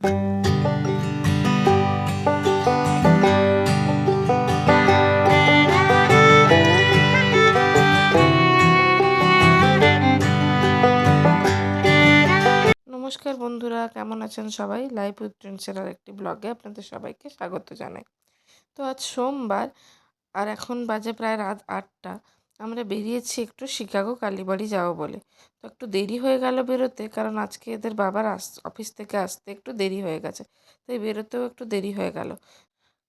নমস্কার বন্ধুরা, কেমন আছেন সবাই? লাইভ উইথ প্রিন্সের আর একটি ব্লগে আপনাদের সবাইকে স্বাগত জানাই। তো আজ সোমবার, আর এখন বাজে প্রায় রাত আটটা। আমরা বেরিয়েছি একটু শিকাগো কালীবাড়ি যাব বলে। তো একটু দেরি হয়ে গেল বেরোতে, কারণ আজকে এদের বাবার আস, অফিস থেকে আসতে একটু দেরি হয়ে গেছে, তাই বেরোতেও একটু দেরি হয়ে গেল।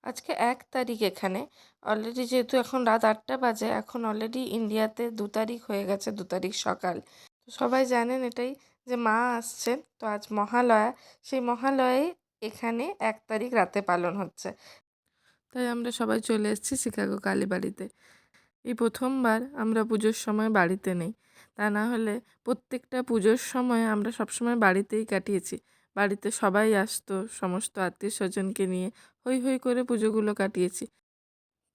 আজকে এক তারিখ এখানে অলরেডি যেহেতু এখন রাত আটটা বাজে, এখন অলরেডি ইন্ডিয়াতে দু তারিখ হয়ে গেছে, দু তারিখ সকাল। তো সবাই জানেন এটাই যে মা আসছেন তো আজ মহালয়া, সেই মহালয়াই এখানে এক তারিখ রাতে পালন হচ্ছে। তাই আমরা সবাই চলে এসেছি শিকাগো কালীবাড়িতে। এই প্রথমবার আমরা পুজোর সময় বাড়িতে নেই। তা না হলে প্রত্যেকটা পুজোর সময় আমরা সবসময় বাড়িতেই কাটিয়েছি। বাড়িতে সবাই আসতো, সমস্ত আত্মীয় স্বজনকে নিয়ে হই হই করে পুজোগুলো কাটিয়েছি।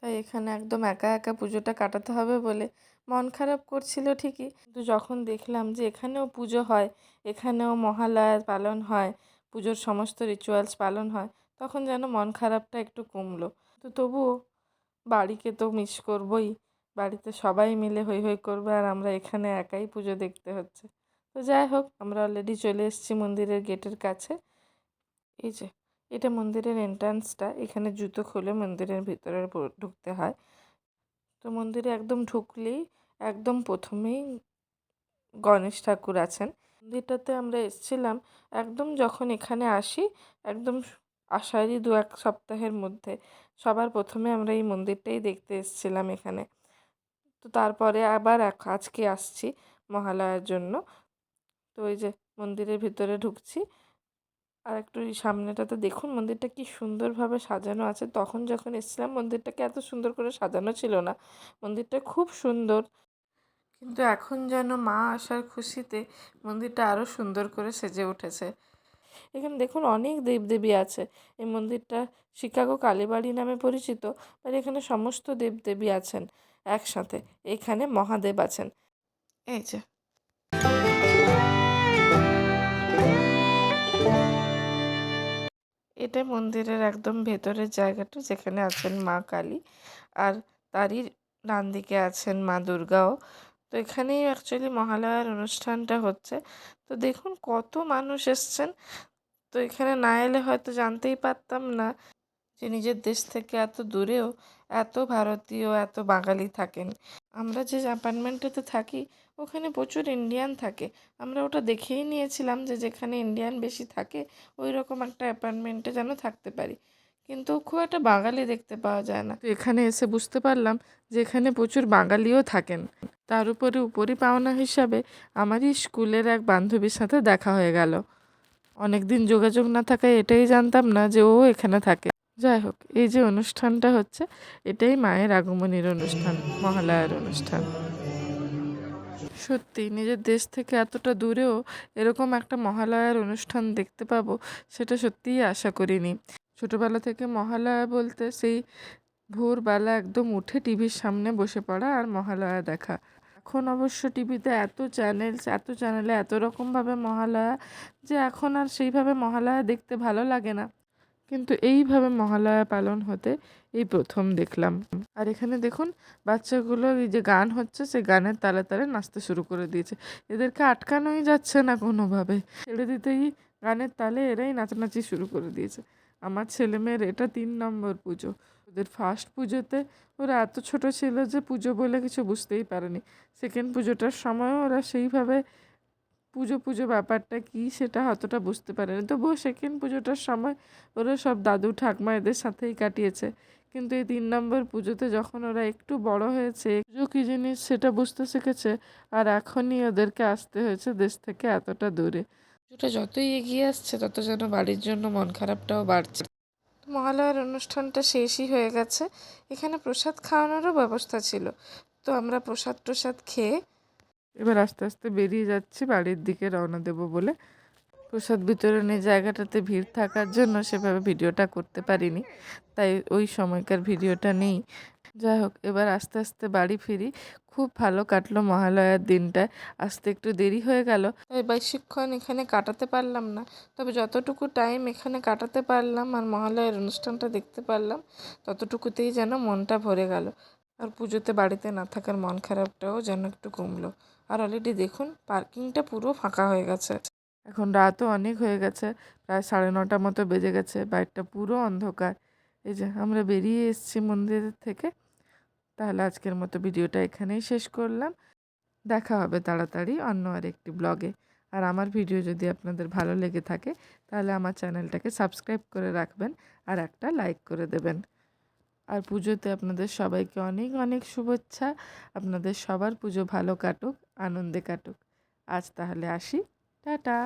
তাই এখানে একদম একা একা পুজোটা কাটাতে হবে বলে মন খারাপ করছিল ঠিকই। কিন্তু যখন দেখলাম যে এখানেও পুজো হয়, এখানেও মহালয়া পালন হয়, পুজোর সমস্ত রিচুয়ালস পালন হয়, তখন যেন মন খারাপটা একটু কমলো। তো তবুও বাড়িকে তো মিস করবই। বাড়িতে সবাই মিলে হই হই করবে আর আমরা এখানে একাই পুজো দেখতে হচ্ছে। তো যাই হোক, আমরা অলরেডি চলে এসেছি মন্দিরের গেটের কাছে। এই যে, এটা মন্দিরের এন্ট্রান্সটা এখানে জুতো খুলে মন্দিরের ভিতরে ঢুকতে হয়। তো মন্দিরে একদম ঢুকলেই, একদম প্রথমেই গণেশ ঠাকুর আছেন। মন্দিরটাতে আমরা এসেছিলাম একদম যখন এখানে আসি, একদম আষাঢ়ি দু এক সপ্তাহের মধ্যে। সবার প্রথমে আমরা এই মন্দিরটাই দেখতে এসেছিলাম এখানে। তো তারপরে আবার আজকে আসছি মহালয়ার জন্য। তো ওই যে মন্দিরের ভিতরে ঢুকছি। আর একটু এই সামনেটাতে দেখুন মন্দিরটা কি সুন্দরভাবে সাজানো আছে। তখন যখন এসেছিলাম মন্দিরটাকে এত সুন্দর করে সাজানো ছিল না। মন্দিরটা খুব সুন্দর। কিন্তু এখন যেন মা আসার খুশিতে মন্দিরটা আরও সুন্দর করে সেজে উঠেছে। এখানে দেখুন অনেক দেবদেবী আছে। এই মন্দিরটা শিকাগো কালীবাড়ি নামে পরিচিত আর এখানে সমস্ত দেবদেবী আছেন একসাথে। এখানে মহাদেব আছেন। এই যে। এটা মন্দিরের একদম ভেতরের জায়গাটা যেখানে আছেন মা কালী, আর তারই ডান দিকে আছেন মা দুর্গাও। তো এখানেই অ্যাকচুয়ালি মহালয়ার অনুষ্ঠানটা হচ্ছে। তো দেখুন কত মানুষ এসছেন। তো এখানে না এলে হয়তো জানতেই পারতাম না যে নিজের দেশ থেকে এত দূরেও এত ভারতীয়, এত বাঙালি থাকেন। আমরা যে অ্যাপার্টমেন্টেতে থাকি, ওখানে প্রচুর ইন্ডিয়ান থাকে। আমরা ওটা দেখেই নিয়েছিলাম যে যেখানে ইন্ডিয়ান বেশি থাকে, ওই রকম একটা অ্যাপার্টমেন্টে যেন থাকতে পারি। কিন্তু খুব একটা বাঙালি দেখতে পাওয়া যায় না। তো এখানে এসে বুঝতে পারলাম যে এখানে প্রচুর বাঙালিও থাকেন। তার উপরে উপরি পাওনা হিসাবে আমারই স্কুলের এক বান্ধবীর সাথে দেখা হয়ে গেল। অনেক দিন যোগাযোগ না থাকায় এটাই জানতাম না যে ও এখানে থাকে। যাই হোক, এই যে অনুষ্ঠানটা হচ্ছে, এটাই মায়ের আগমনীর অনুষ্ঠান, মহালয়ার অনুষ্ঠান। সত্যি, নিজের দেশ থেকে এতটা দূরেও এরকম একটা মহালয়ার অনুষ্ঠান দেখতে পাবো, সেটা সত্যিই আশা করিনি। ছোটোবেলা থেকে মহালয়া বলতে সেই ভোরবেলা একদম উঠে টিভির সামনে বসে পড়া আর মহালয়া দেখা। এখন অবশ্য টিভিতে এত চ্যানেলস, এত চ্যানেলে এত রকমভাবে মহালয়া যে এখন আর সেইভাবে মহালয়া দেখতে ভালো লাগে না। কিন্তু এইভাবে মহালয়া পালন হতে এই প্রথম দেখলাম। আর এখানে দেখুন, বাচ্চাগুলো এই যে গান হচ্ছে সে গানের তালে তালে নাচতে শুরু করে দিয়েছে। এদেরকে আটকানোই যাচ্ছে না কোনোভাবে। ছেড়ে দিতেই গানের তালে এরাই নাচানাচি শুরু করে দিয়েছে। আমার ছেলে মেয়ের এটা তিন নম্বর পুজো। ওদের ফার্স্ট পুজোতে ওরা এত ছোট ছিল যে পুজো বলে কিছু বুঝতেই পারেনি। সেকেন্ড পুজোটার সময়ও ওরা সেইভাবে পুজো পুজো ব্যাপারটা কী সেটা অতটা বুঝতে পারেনি। তবুও সেকেন্ড পুজোটার সময় ওরা সব দাদু, ঠাকমা এদের সাথেই কাটিয়েছে। কিন্তু এই তিন নম্বর পুজোতে যখন ওরা একটু বড় হয়েছে, পুজো কী জিনিস সেটা বুঝতে শিখেছে। আর এখনই ওদেরকে আসতে হয়েছে দেশ থেকে এতটা দূরে। পুজোটা যতই এগিয়ে আসছে, তত যেন বাড়ির জন্য মন খারাপটাও বাড়ছে। মহালয়ার অনুষ্ঠানটা শেষই হয়ে গেছে। এখানে প্রসাদ খাওয়ানোরও ব্যবস্থা ছিল। তো আমরা প্রসাদ প্রসাদ খেয়ে এবার আস্তে আস্তে বেরিয়ে যাচ্ছি, বাড়ির দিকে রওনা দেব বলে। প্রসাদ বিতরণের জায়গাটাতে ভিড় থাকার জন্য সেভাবে ভিডিওটা করতে পারিনি। তাই ওই সময়কার ভিডিওটা নেই। যাই হোক, এবার আস্তে আস্তে বাড়ি ফিরি। খুব ভালো কাটলো মহালয়ার দিনটা। আসতে একটু দেরি হয়ে গেল। তাই বেশিক্ষণ এখানে কাটাতে পারলাম না। তবে যতটুকু টাইম এখানে কাটাতে পারলাম আর মহালয়ার অনুষ্ঠানটা দেখতে পারলাম, ততটুকুতেই যেন মনটা ভরে গেল। আর পুজোতে বাড়িতে না থাকার মন খারাপটাও যেন একটু কমলো। আর অলরেডি দেখুন পার্কিংটা পুরো ফাঁকা হয়ে গেছে। এখন রাতও অনেক হয়ে গেছে, প্রায় সাড়ে নটার মতো বেজে গেছে বাইরটা পুরো অন্ধকার। এই যে আমরা বেরিয়ে এসেছি মন্দিরের থেকে। তাহলে আজকের মতো ভিডিওটা এখানেই শেষ করলাম। দেখা হবে তাড়াতাড়ি অন্য আর একটি ব্লগে। আর আমার ভিডিও যদি আপনাদের ভালো লেগে থাকে, তাহলে আমার চ্যানেলটাকে সাবস্ক্রাইব করে রাখবেন আর একটা লাইক করে দেবেন। আর পুজোতে আপনাদের সবাইকে অনেক অনেক শুভেচ্ছা। আপনাদের সবার পুজো ভালো কাটুক, আনন্দে কাটুক। আজ তাহলে আসি। টাটা।